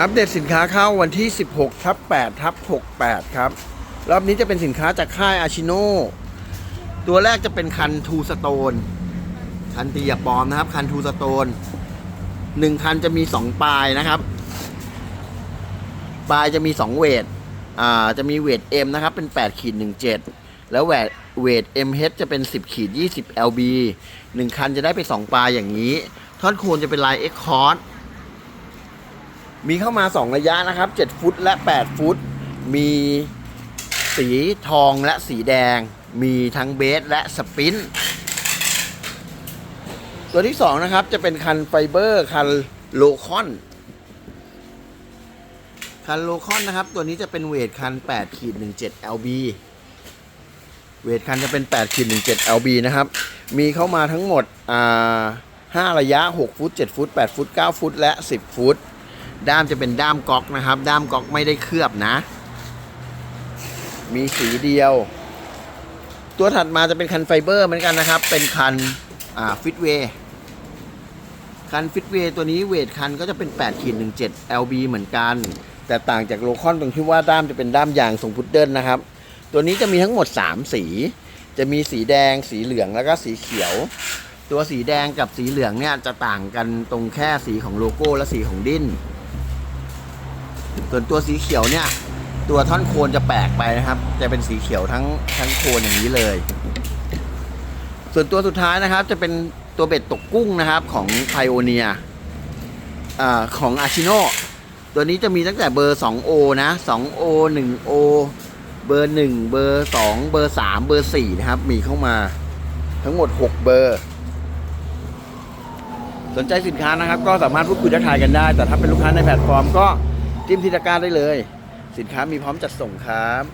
อัปเดตสินค้าเข้าวันที่ 16ทับ8ทับ68 ครับ รอบนี้จะเป็นสินค้าจากค่ายอาชิโนตัวแรกจะเป็นคันทูสโตน คันตีอย่าปลอมนะครับ คันทูสโตนหนึ่งคันจะมี2ปลายนะครับ ปลายจะมี2เวท อ่า จะมีเวท M นะครับ เป็น8ขีด17แล้วเวทเวท MH จะเป็น10ขีด20 LB 1คันจะได้ไป2ปลายอย่างนี้ ท่อนโคนจะเป็นลาย X c o r d มีเข้ามา 2 ระยะนะครับ 7 ฟุตและ 8 ฟุต มีสีทองและสีแดง มีทั้งเบสและสปินต์ตัวที่ 2 นะครับจะเป็นคันไฟเบอร์คันโลคอน คันโลคอนนะครับ ตัวนี้จะเป็นเวทคัน8ขีด17 LB เวทคันจะเป็น8ขีด17 LB นะครับ มีเข้ามาทั้งหมดอ่า5ระยะ 6 ฟุต 7 ฟุต 8 ฟุต 9 ฟุต และ 10 ฟุต ด้ามจะเป็นด้ามก๊อกนะครับ ด้ามก๊อกไม่ได้เคลือบนะ มีสีเดียว ตัวถัดมาจะเป็นคันไฟเบอร์เหมือนกันนะครับ เป็นคันฟิตเวย์คันฟิตเวย์ตัวนี้เวทคันก็จะเป็น8ขีด17 LB เหมือนกัน แต่ต่างจากโลคอนตรงที่ว่าด้ามจะเป็นด้ามยางทรงพุดเดิลนะครับ ตัวนี้จะมีทั้งหมด 3 สี จะมีสีแดง สีเหลืองแล้วก็สีเขียว ตัวสีแดงกับสีเหลืองเนี่ยจะต่างกันตรงแค่สีของโลโก้และสีของดิ้น ส่วนตัวสีเขียวเนี่ย ตัวท่อนโคนจะแปลกไปนะครับ จะเป็นสีเขียวทั้งทั้งโคนอย่างนี้เลย ส่วนตัวสุดท้ายนะครับ จะเป็นตัวเบ็ดตกกุ้งนะครับของไพโอเนียของอาชิโนตัวนี้จะมีตั้งแต่เบอร์ 2O นะ 2O 1O เบอร์ 1 เบอร์ 2 เบอร์ 3 เบอร์ 4 นะครับ มีเข้ามาทั้งหมด 6 เบอร์ สนใจสินค้านะครับ ก็สามารถพูดคุยทักทายกันได้ แต่ถ้าเป็นลูกค้าในแพลตฟอร์มก็ จิ้มที่ตะกร้าได้เลย สินค้ามีพร้อมจัดส่งครับ